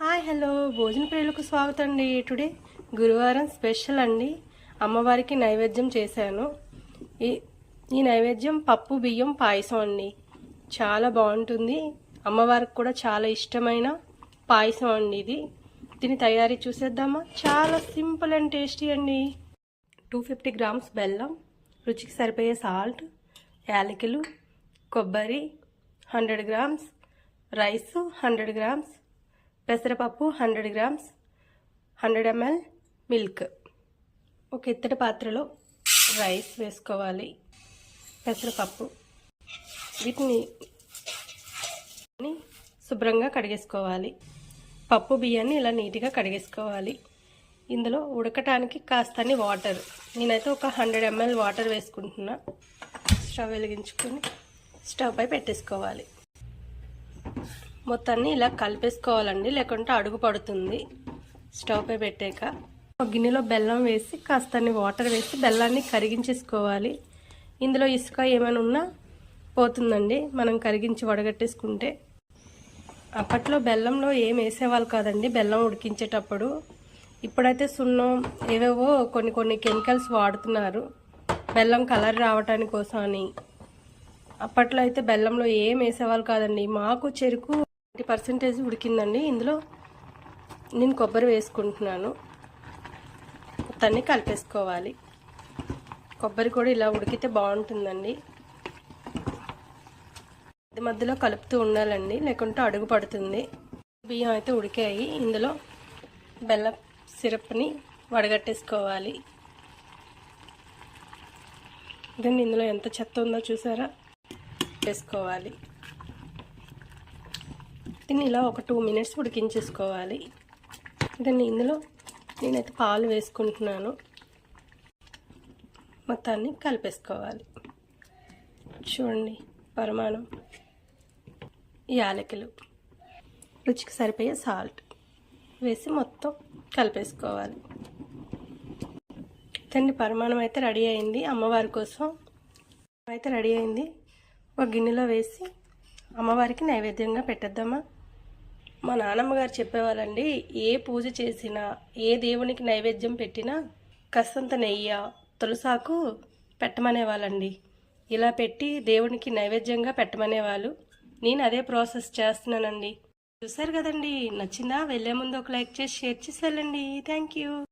Hi hello. భోజన ప్రియులకు స్వాగతం అండి టుడే గురువారం స్పెషల్ అండి. అమ్మవారికి నైవేద్యం చేశాను. ఈ ఈ నైవేద్యం పప్పు బియ్యం పాయసం అండి. చాలా బాగుంటుంది. అమ్మవారికి కూడా చాలా ఇష్టమైన పాయసం అండి ఇది. దీని తయారీ చూసేద్దామా? చాలా సింపుల్ అండ్ టేస్టీ అండి. టూ ఫిఫ్టీ గ్రామ్స్ బెల్లం రుచికి సరిపోయే సాల్ట్ యాలకులు కొబ్బరి hundred grams rice hundred grams పెసరపప్పు hundred grams hundred ML milk. ఒక ఇత్తడి పాత్రలో రైస్ వేసుకోవాలి. పెసరపప్పు వీటిని శుభ్రంగా కడిగేసుకోవాలి. పప్పు బియ్యాన్ని ఇలా నీట్గా కడిగేసుకోవాలి. ఇందులో ఉడకటానికి కాస్తని వాటర్. నేనైతే ఒక హండ్రెడ్ ఎంఎల్ వాటర్ వేసుకుంటున్నా. స్టవ్ వెలిగించుకొని స్టవ్ పై పెట్టేసుకోవాలి. మొత్తాన్ని ఇలా కలిపేసుకోవాలండి లేకుంటే అడుగు పడుతుంది. స్టవ్ పై పెట్టాక ఒక గిన్నెలో బెల్లం వేసి కాస్తని వాటర్ వేసి బెల్లాన్ని కరిగించేసుకోవాలి. ఇందులో ఇసుక ఏమైనా ఉన్నా పోతుందండి. మనం కరిగించి వడగట్టేసుకుంటే. అప్పట్లో బెల్లంలో ఏం వేసేవాళ్ళు కాదండి బెల్లం ఉడికించేటప్పుడు. ఇప్పుడైతే సున్నం ఏవేవో కొన్ని కొన్ని కెమికల్స్ వాడుతున్నారు. బెల్లం కలర్ రావటానికి కోసం అని. అప్పట్లో అయితే బెల్లంలో ఏం వేసేవాళ్ళు కాదండి మాకు చెరుకు పర్సెంటేజ్ ఉడికిందండి. ఇందులో నేను కొబ్బరి వేసుకుంటున్నాను. మొత్తాన్ని కలిపేసుకోవాలి. కొబ్బరి కూడా ఇలా ఉడికితే బాగుంటుందండి. మధ్య మధ్యలో కలుపుతూ ఉండాలండి లేకుంటే అడుగు పడుతుంది. బియ్యం అయితే ఉడికాయి. ఇందులో బెల్లం సిరప్ని వడగట్టేసుకోవాలి. దాన్ని ఇందులో ఎంత చెత్త ఉందో చూసారా? వేసుకోవాలి. దీన్ని ఇలా ఒక టూ మినిట్స్ ఉడికించేసుకోవాలి. దాన్ని ఇందులో నేనైతే పాలు వేసుకుంటున్నాను. మొత్తాన్ని కలిపేసుకోవాలి. చూడండి పరిమాణం. యాలకులు. రుచికి సరిపోయే సాల్ట్ వేసి మొత్తం కలిపేసుకోవాలి. తండ్రి పరిమాణం అయితే రెడీ అయింది. అమ్మవారి కోసం అయితే రెడీ అయింది. ఒక గిన్నెలో వేసి అమ్మవారికి నైవేద్యంగా పెట్టేద్దామా? మా నాన్నమ్మ గారు చెప్పేవాళ్ళండి ఏ పూజ చేసినా ఏ దేవునికి నైవేద్యం పెట్టినా కసంత నెయ్యి తులసాకు పెట్టమనేవాళ్ళండి. ఇలా పెట్టి దేవునికి నైవేద్యంగా పెట్టమనేవాళ్ళు. నేను అదే ప్రాసెస్ చేస్తున్నానండి. చూసారు కదండి నచ్చిందా? వెళ్ళే ముందు ఒక లైక్ చేసి షేర్ చేసి వెళ్ళండి థ్యాంక్ యూ.